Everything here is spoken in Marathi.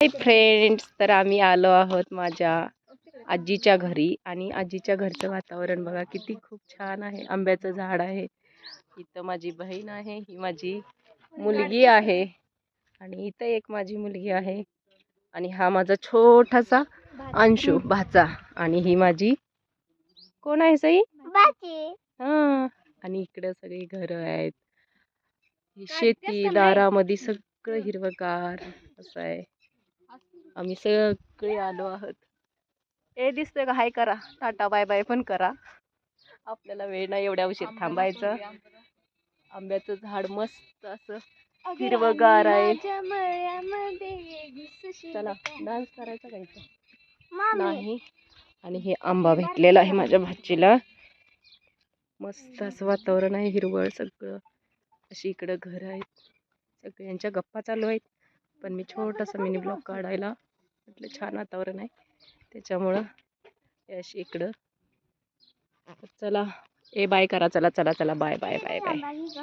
हाय फ्रेंड्स तर आम्ही आलो आहोत माझ्या आजीच्या घरी आणि आजीच्या घरचं वातावरण बघा किती खूप छान आहे. आंब्याचं झाड आहे. इथं माझी बहीण आहे ही माझी मुलगी आहे आणि इथं एक माझी मुलगी आहे आणि हा माझा छोटासा अंशू भाचा आणि ही माझी कोण आहे सई? हा आणि इकडे सगळी घरं आहेत. शेती दारामध्ये सगळं हिरवगार असं आहे. आम्ही सगळे आलो आहोत. ए दिसतंय का? हाय करा. टाटा बाय बाय पण करा. आपल्याला वेळ नाही एवढ्या उशीर थांबायचं. आंब्याचं झाड मस्त असं हिरवगार आहे. चला डान्स करायचा का इथं? नाही. आणि हे आंबा भेटलेला आहे माझ्या भाचीला. मस्त असं वातावरण आहे हिरवळ सगळं. अशी इकडं घर आहेत. सगळ्यांच्या गप्पा चालू आहेत. पण मी छोटासा मिनी ब्लॉग काढायला. म्हटलं छान वातावरण आहे. त्याच्यामुळं अशी इकडं. चला ए बाय करा चला चला चला बाय बाय बाय बाय.